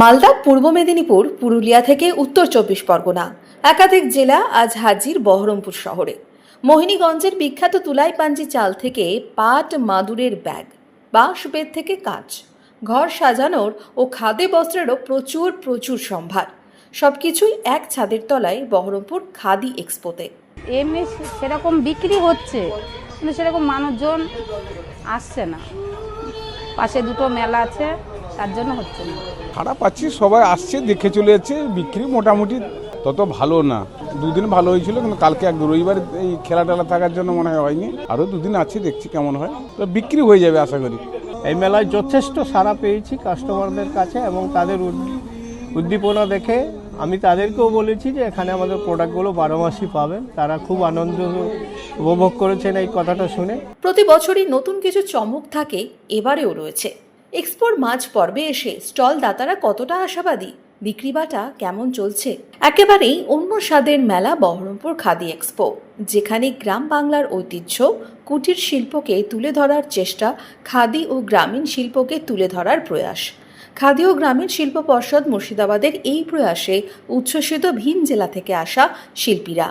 মালদা, পূর্ব মেদিনীপুর, পুরুলিয়া থেকে উত্তর চব্বিশ পরগনা। একাধিক জেলা আজ হাজির বহরমপুর শহরে। মোহিনীগঞ্জের বিখ্যাত তুলাই পাঞ্জি চাল থেকে পাট, মাদুরের ব্যাগ বাঁশ বেত থেকে কাঁচ। ঘর সাজানোর ও খাদে বস্ত্রেরও প্রচুর প্রচুর সম্ভার। সবকিছুই এক ছাদের তলায় বহরমপুর খাদি এক্সপোতে। এমনি সেরকম বিক্রি হচ্ছে, কিন্তু সেরকম মানুষজন আসছে না। পাশে দুটো মেলা আছে তার জন্য হচ্ছে না। খারাপ পাচ্ছি সবাই আসছে দেখে চলে যাচ্ছে বিক্রি মোটামুটি তত ভালো না। দুদিন ভালো হয়েছিল কিন্তু কালকে এক রবিবার এই খেলা টেলা থাকার জন্য মনে হয় হয়নি। আরও দুদিন আছে দেখছি কেমন হয়। তো বিক্রি হয়ে যাবে আশা করি। এই মেলায় যথেষ্ট সাড়া পেয়েছি কাস্টমারদের কাছে এবং তাদের উদ্দীপনা দেখে। আমি তাদেরকেও বলেছি যে এখানে আমাদের প্রোডাক্টগুলো বারো মাসই পাবেন। তারা খুব আনন্দ উপভোগ করেছেন এই কথাটা শুনে। প্রতি বছরই নতুন কিছু চমক থাকে এবারেও রয়েছে। এক্সপোর মাঝ পর্বে এসে স্টল দাতারা কতটা আশাবাদী? বিক্রিবাটা কেমন চলছে? একেবারেই অন্য স্বাদের মেলা বহরমপুর খাদি এক্সপো, যেখানে গ্রাম বাংলার ঐতিহ্য, কুটির শিল্পকে তুলে ধরার চেষ্টা, খাদি ও গ্রামীণ শিল্পকে তুলে ধরার প্রয়াস। খাদি ও গ্রামীণ শিল্প পর্ষদ মুর্শিদাবাদের এই প্রয়াসে উচ্ছ্বসিত ভিন জেলা থেকে আসা শিল্পীরা।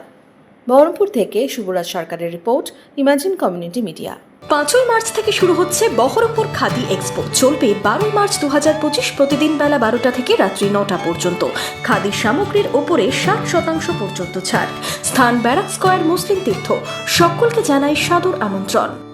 বহরমপুর থেকে শুভরাজ সরকারের রিপোর্ট, ইমাজিন কমিউনিটি মিডিয়া। পাঁচই মার্চ থেকে শুরু হচ্ছে বহরমপুর খাদি এক্সপো। চলবে বারোই মার্চ দু হাজার পঁচিশ প্রতিদিন বেলা বারোটা থেকে রাত্রি নটা পর্যন্ত। খাদি সামগ্রীর ওপরে ষাট শতাংশ পর্যন্ত ছাড়। স্থান ব্যারাক স্কোয়ার মুসলিম তীর্থ। সকলকে জানাই সাদর আমন্ত্রণ।